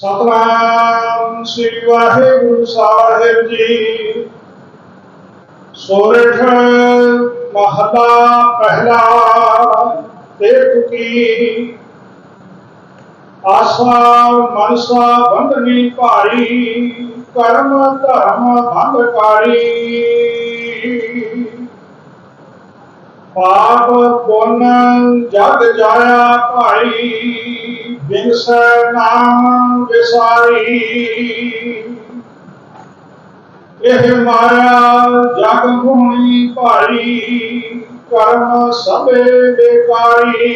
ਸਤਨਾਮ ਸ੍ਰੀ ਵਾਹਿਗੁਰੂ ਸਾਹਿਬ ਜੀ। ਸੋਰਠ ਮਹਲਾ ਪਹਿਲਾ ਤੇ ਕੀ ਆਸਾ ਮਨਸਾ ਬੰਧਨੀ ਭਾਰੀ, ਕਰਮ ਧਰਮ ਭੰਗਕਾਰੀ। ਪਾਪ ਪੁੰਨ ਜਗ ਜਾਇਆ ਭਾਈ, ਬਿਨਸੈ ਨਾਮ ਵਿਸਾਰੀ। ਇਹ ਮਾਇਆ ਜਗ ਹੋਣੀ ਭਾਰੀ ਕਰਮ ਸਭੇ ਬੇਕਾਰੀ।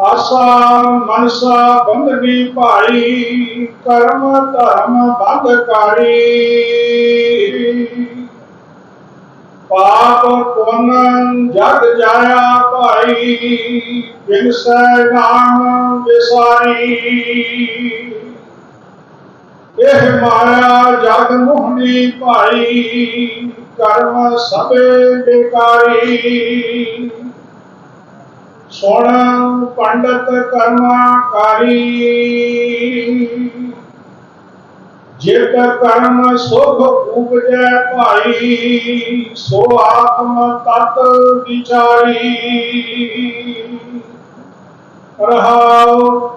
ਆਸਾ ਮਨਸਾ ਬੰਧਨੀ ਭਾਈ, ਕਰਮ ਧਰਮ ਬੰਧਕਾਰੀ। ਪਾਪ ਪੁੰਨ ਜਗ ਜਾਇਆ ਭਾਈ ਬਿਨਸੈ ਨਾਮ ਵਿਸਾਰੀ। ਇਹ ਮਾਇਆ ਜਗ ਮੋਹਣੀ ਭਾਈ, ਕਰਮ ਸਭੇ ਬੇਕਾਰੀ। ਸੁਣ ਪੰਡਤ ਕਰਮਾਕਾਰੀ। ਜਿਤ ਕਰਮ ਸੁਖ ਉਪਜੈ ਭਾਈ, ਸੋ ਆਤਮ ਤਤ ਵਿਚਾਰੀ। ਰਹਾਉ,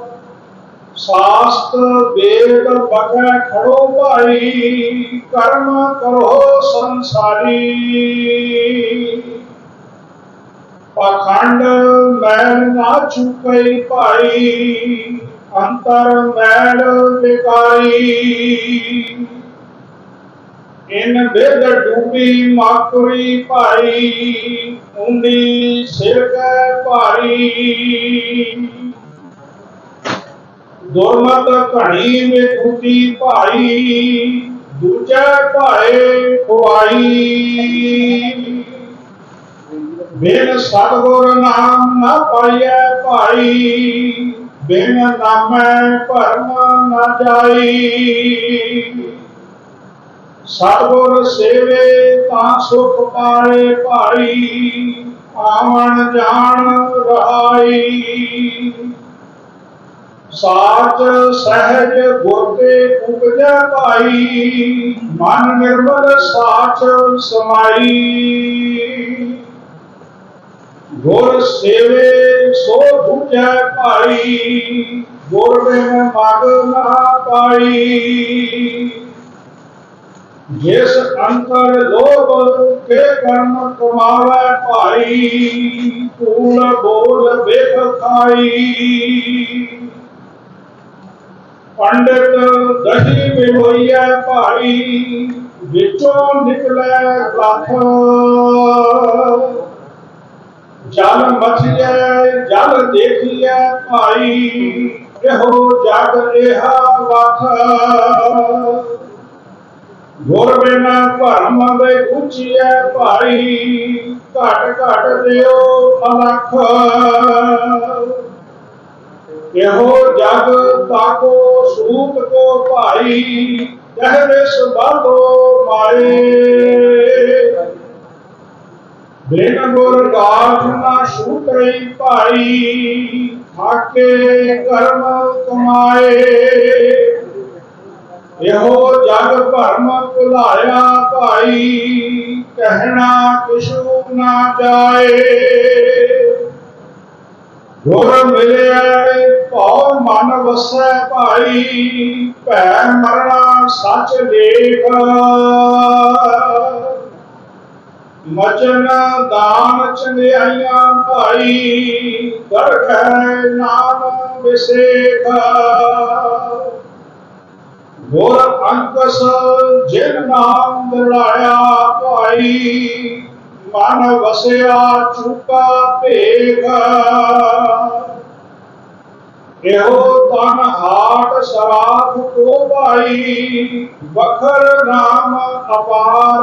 ਸਾਸਤ ਵੇਦ ਬਖੈ ਖੜੋ ਭਾਈ, ਕਰਮ ਕਰੋ ਸੰਸਾਰੀ। ਪਖੰਡ ਮੈਲ ਨਾ ਚੁਕਈ ਭਾਈ, ਅੰਤਰ ਮੈਲ ਵਿਕਾਰੀ ਇਨ ਬਿਦ ਡੂਬੀ ਮਾਕੁਰੀ ਭਾਈ ਉਂਦੀ ਸਿਰ ਕੈ ਭਾਰੀ। ਦੁਰਮਤ ਘਣੀ ਵਿਖੂਤੀ ਭਾਈ, ਦੂਜੇ ਭਾਏ ਖੁਆਈ। ਬਿਨ ਸਤਗੁਰ ਨਾਮ ਨਾ ਪਾਈਐ ਭਾਈ, ਬਿਨ ਨਾਮੈ ਭਰਮ ਨਾ ਜਾਈ। ਸਤਗੁਰ ਸੇਵੇ ਤਾਂ ਸੁਖ ਪਾਏ ਭਾਈ, ਆਵਣ ਜਾਣ ਰਹਾਈ। ਸਾਚ ਸਹਿਜ ਗੁਰ ਤੇ ਉਪਜੈ ਭਾਈ, ਮਨ ਨਿਰਮਲ ਸਾਚ ਸਮਾਈ। ਗੁਰ ਸੇਵੇ ਸੋ ਬੁਝੈ ਭਾਈ, ਗੁਰ ਬਿਨ ਮਗ ਨਾ ਪਾਈ। ਜਿਸ ਅੰਤਰ ਲੋਭ, ਕੇ ਕਰਮ ਕਮਾਵੈ ਭਾਈ ਕੂਲ ਬੋਲ ਵੇਖ ਖਾਈ। ਪੰਡਤ ਦਹੀ ਵਿਲੋਈਐ ਭਾਈ, ਵਿੱਚੋਂ ਨਿਕਲੈ ਲੱਖ ਜਲ ਮਥਿਐ ਜਲ ਦੇਖੀਐ ਭਾਈ, ਇਹੋ ਜਗ ਇਹਾ ਵਖ। ਗੁਰ ਬਿਨਾ ਭਰਮ ਦੇ ਉੱਚੀਐ ਭਾਈ, ਘਟ ਘਟ ਦਿਓ ਅਲਖ। ਇਹੋ ਜਗ ਤਾਕੋ ਸੂਤ ਕੋ ਭਾਈ ਕਹਿ ਸਬਾਦੋ ਮਾਏ ਬਿਨ ਗੁਰ ਗਾਠ ਨਾ ਛੂਟਈ ਭਾਈ ਹਾਕੇ ਕਰਮ ਕਮਾਏ। ਇਹੋ ਜਗ ਭਰਮ ਭੁਲਾਇਆ ਭਾਈ, ਕਹਿਣਾ ਕਿਛੂ ਨਾ ਜਾਏ। ਗੁਰ ਮਿਲਿਆ ਭਉ ਮਨ ਵਸੈ ਭਾਈ, ਭੈ ਮਰਣਾ ਸੱਚ ਦੇਖ। ਮਚਨ ਦਾਨ ਚੰਗਿਆਈਆਂ ਭਾਈ ਦਰਖੈ ਨਾਮ ਵਿਸੇਖ। ਗੁਰ ਅੰਕਸ ਜਿਨ ਨਾਮ ਦਿਲਾਇਆ ਭਾਈ, ਮਨ ਵਸਿਆ ਚੁਕਾ ਭੇਖ। ਇਹੋ ਤਨ ਹਾਟ ਸਰਾਖ ਕੋ ਭਾਈ ਬਖਰ ਨਾਮ ਅਪਾਰ।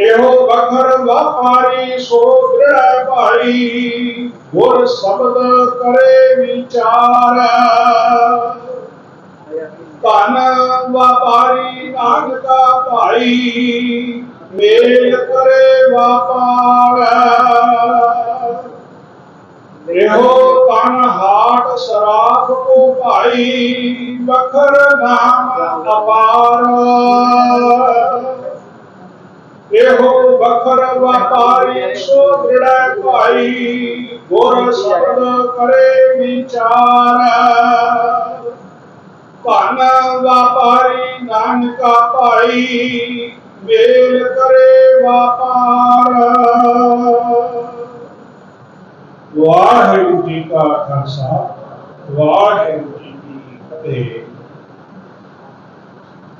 ਇਹੋ ਬਖਰ ਵਪਾਰੀ, ਸੋ ਦ੍ਰਿੜ ਭਾਈ, ਗੁਰ ਸ਼ਬਦ ਕਰੇ ਵਿਚਾਰ। ਧਨ ਵਪਾਰੀ, ਨਾਨਕਾ ਭਾਈ, ਮੇਲ ਕਰੇ ਵਾਪਾਰ। ਇਹੋ ਤਨ ਹਾਟ, ਸ਼ਰਾਪ ਕੋ ਭਾਈ ਬਖਰ ਨਾਮ ਇਹੋ ਵਪਾਰੀ ਸੋ ਦ੍ਰਿੜੈ ਭਾਈ। ਗੁਰ ਸ਼ਬਦ ਕਰੇ ਵਿਚਾਰ। ਧਨ ਵਪਾਰੀ ਨਾਨਕਾ ਭਾਈ ਵੇਲ ਕਰੇ ਵਪਾਰ। ਵਾਹਿਗੁਰੂ ਜੀ ਕਾ ਖਾਲਸਾ, ਵਾਹਿਗੁਰੂ ਜੀ ਕੀ ਫਤਿਹ।